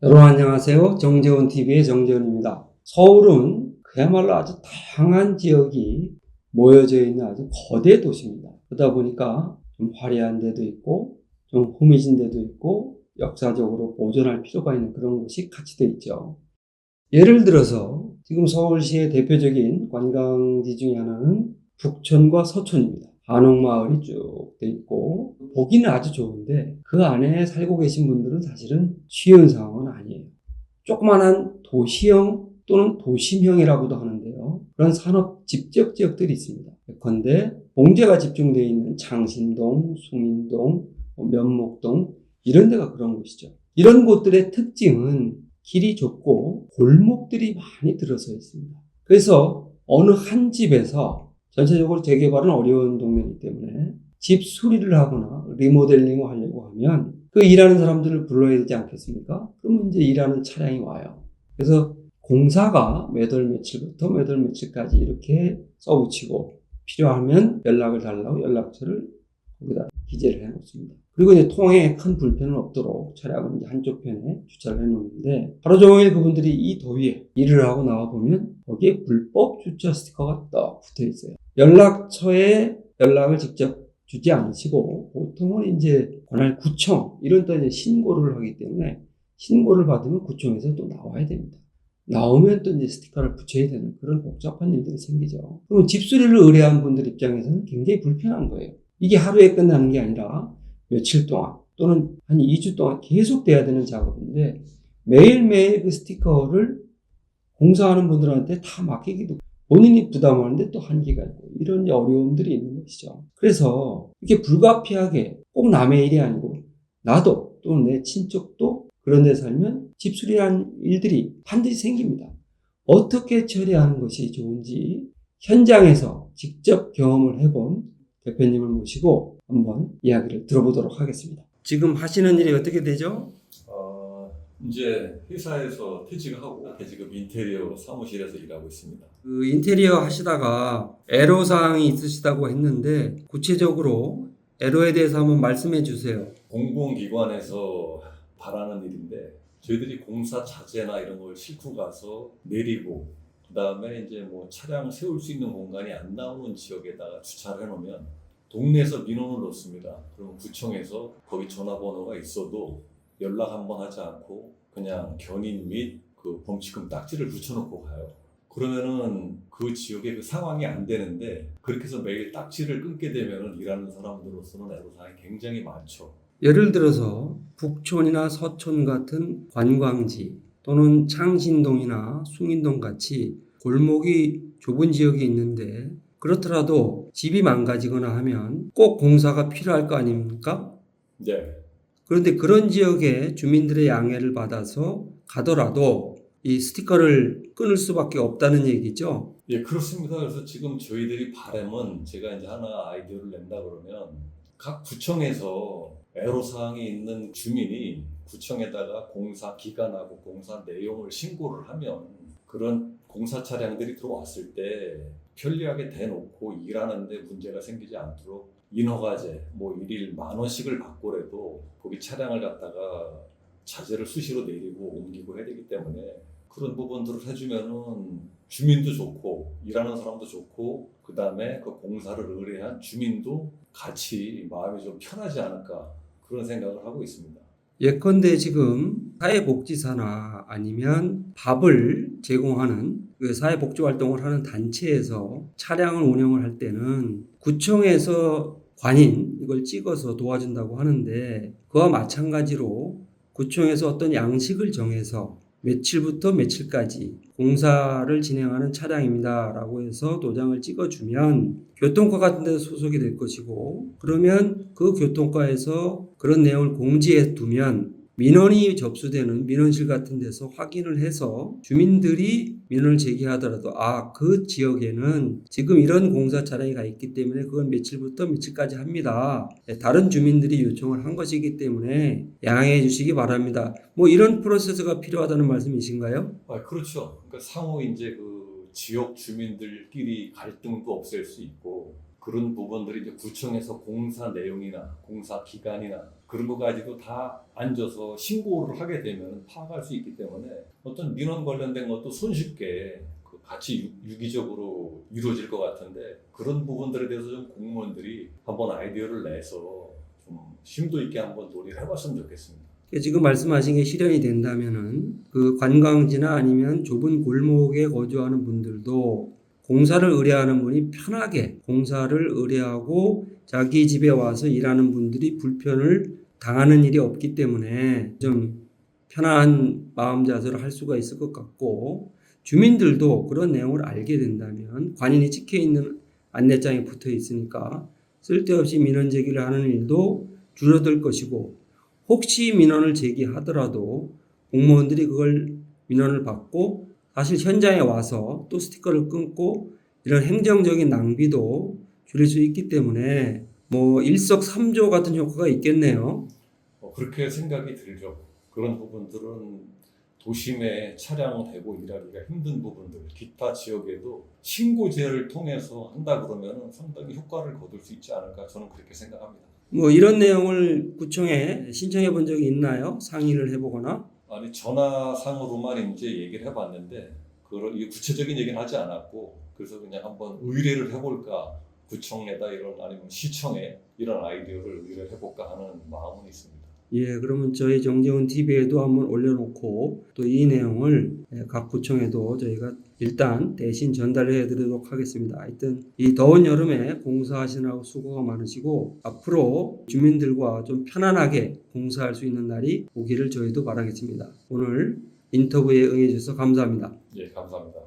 여러분 안녕하세요. 정재원 TV의 정재원입니다. 서울은 그야말로 아주 다양한 지역이 모여져 있는 아주 거대 도시입니다. 그러다 보니까 좀 화려한 데도 있고 좀 후미진 데도 있고 역사적으로 보존할 필요가 있는 그런 곳이 같이 돼 있죠. 예를 들어서 지금 서울시의 대표적인 관광지 중에 하나는 북촌과 서촌입니다. 한옥마을이 쭉 돼 있고 보기는 아주 좋은데 그 안에 살고 계신 분들은 사실은 쉬운 상황은 아니에요. 조그만한 도시형 또는 도심형이라고도 하는데요. 그런 산업 집적 지역들이 있습니다. 예컨대 봉제가 집중되어 있는 창신동, 숭인동, 뭐 면목동 이런 데가 그런 곳이죠. 이런 곳들의 특징은 길이 좁고 골목들이 많이 들어서 있습니다. 그래서 어느 한 집에서 전체적으로 재개발은 어려운 동네이기 때문에 집 수리를 하거나 리모델링을 하려고 하면 그 일하는 사람들을 불러야 되지 않겠습니까? 그러면 이제 일하는 차량이 와요. 그래서 공사가 몇월 며칠부터 몇월 며칠까지 이렇게 써붙이고 필요하면 연락을 달라고 연락처를 거기다 기재를 해 놓습니다. 그리고 이제 통행에 큰 불편은 없도록 차량을 이제 한쪽 편에 주차를 해 놓는데 하루 종일 그분들이 이 더위에 일을 하고 나와 보면 거기에 불법 주차 스티커가 떡 붙어 있어요. 연락처에 연락을 직접 주지 않으시고 보통은 이제 관할 구청 이런 데 이제 신고를 하기 때문에 신고를 받으면 구청에서 또 나와야 됩니다. 나오면 또 이제 스티커를 붙여야 되는 그런 복잡한 일들이 생기죠. 그럼 집수리를 의뢰한 분들 입장에서는 굉장히 불편한 거예요. 이게 하루에 끝나는 게 아니라 며칠 동안 또는 한 2주 동안 계속 돼야 되는 작업인데 매일매일 그 스티커를 공사하는 분들한테 다 맡기기도 본인이 부담하는데 또 한계가 있고 이런 어려움들이 있는 것이죠. 그래서 이렇게 불가피하게 꼭 남의 일이 아니고 나도 또는 내 친척도 그런 데 살면 집수리한 일들이 반드시 생깁니다. 어떻게 처리하는 것이 좋은지 현장에서 직접 경험을 해본 대표님을 모시고 한번 이야기를 들어보도록 하겠습니다. 지금 하시는 일이 어떻게 되죠? 어, 이제 회사에서 퇴직하고 지금 인테리어 사무실에서 일하고 있습니다. 그 인테리어 하시다가 애로사항이 있으시다고 했는데 구체적으로 애로에 대해서 한번 말씀해 주세요. 공공기관에서 바라는 일인데 저희들이 공사 자재나 이런 걸 싣고 가서 내리고 그 다음에 이제 뭐 차량 세울 수 있는 공간이 안 나오는 지역에다가 주차를 해놓으면 동네에서 민원을 넣습니다. 그러면 구청에서 거기 전화번호가 있어도 연락 한번 하지 않고 그냥 견인 및 그 범칙금 딱지를 붙여놓고 가요. 그러면은 그 지역의 그 상황이 안 되는데 그렇게 해서 매일 딱지를 끊게 되면은 일하는 사람들로서는 애로사항이 굉장히 많죠. 예를 들어서 북촌이나 서촌 같은 관광지 또는 창신동이나 숭인동 같이 골목이 좁은 지역이 있는데 그렇더라도 집이 망가지거나 하면 꼭 공사가 필요할 거 아닙니까? 네. 그런데 그런 지역의 주민들의 양해를 받아서 가더라도 이 스티커를 끊을 수밖에 없다는 얘기죠. 예, 그렇습니다. 그래서 지금 저희들이 바람은 제가 이제 하나 아이디어를 낸다 그러면 각 구청에서 애로사항이 있는 주민이 구청에다가 공사 기간하고 공사 내용을 신고를 하면 그런 공사 차량들이 들어왔을 때 편리하게 대놓고 일하는데 문제가 생기지 않도록 인허가제 뭐 일일 만 원씩을 받고라도 거기 차량을 갖다가 자재를 수시로 내리고 옮기고 해야 되기 때문에 그런 부분들을 해주면은 주민도 좋고 일하는 사람도 좋고 그 다음에 그 공사를 의뢰한 주민도 같이 마음이 좀 편하지 않을까 그런 생각을 하고 있습니다. 예컨대 지금 사회복지사나 아니면 밥을 제공하는 그 사회복지 활동을 하는 단체에서 차량을 운영을 할 때는 구청에서 관인 이걸 찍어서 도와준다고 하는데 그와 마찬가지로 구청에서 어떤 양식을 정해서 며칠부터 며칠까지 공사를 진행하는 차량입니다. 라고 해서 도장을 찍어주면 교통과 같은 데서 소속이 될 것이고 그러면 그 교통과에서 그런 내용을 공지해 두면 민원이 접수되는 민원실 같은 데서 확인을 해서 주민들이 민원을 제기하더라도 아, 그 지역에는 지금 이런 공사 차량이 가 있기 때문에 그건 며칠부터 며칠까지 합니다. 네, 다른 주민들이 요청을 한 것이기 때문에 양해해 주시기 바랍니다. 뭐 이런 프로세스가 필요하다는 말씀이신가요? 아 그렇죠. 그러니까 상호 이제 그 지역 주민들끼리 갈등도 없앨 수 있고 그 그런 부분들이 이제 구청에서 공사 내용이나 공사 기간이나 그런 거 가지고 다 앉아서 신고를 하게 되면 파악할 수 있기 때문에 어떤 민원 관련된 것도 손쉽게 그 같이 유- 유기적으로 이루어질 것 같은데 그런 부분들에 대해서 좀 공무원들이 한번 아이디어를 내서 좀 심도 있게 한번 논의를 해봤으면 좋겠습니다. 지금 말씀하신 게 실현이 된다면은 그 관광지나 아니면 좁은 골목에 거주하는 분들도 공사를 의뢰하는 분이 편하게 공사를 의뢰하고 자기 집에 와서 일하는 분들이 불편을 당하는 일이 없기 때문에 좀 편안한 마음 자세로 할 수가 있을 것 같고 주민들도 그런 내용을 알게 된다면 관인이 찍혀 있는 안내장에 붙어 있으니까 쓸데없이 민원 제기를 하는 일도 줄어들 것이고 혹시 민원을 제기하더라도 공무원들이 그걸 민원을 받고 사실 현장에 와서 또 스티커를 끊고 이런 행정적인 낭비도 줄일 수 있기 때문에 뭐 일석삼조 같은 효과가 있겠네요. 어, 그렇게 생각이 들죠. 그런 부분들은 도심에 차량 대고 일하기가 힘든 부분들, 기타 지역에도 신고제를 통해서 한다 그러면 상당히 효과를 거둘 수 있지 않을까 저는 그렇게 생각합니다. 뭐 이런 내용을 구청에 신청해 본 적이 있나요? 상의를 해보거나? 아니 전화상으로만 이제 얘기를 해봤는데 그런 이 구체적인 얘기는 하지 않았고 그래서 그냥 한번 의뢰를 해볼까 구청에다 이런 아니면 시청에 이런 아이디어를 의뢰를 해볼까 하는 마음은 있습니다. 예, 그러면 저희 정재훈 TV에도 한번 올려놓고 또 이 내용을 예, 각 구청에도 저희가 일단 대신 전달해 드리도록 하겠습니다. 하여튼 이 더운 여름에 공사하시느라고 수고가 많으시고 앞으로 주민들과 좀 편안하게 공사할 수 있는 날이 오기를 저희도 바라겠습니다. 오늘 인터뷰에 응해 주셔서 감사합니다. 예, 감사합니다.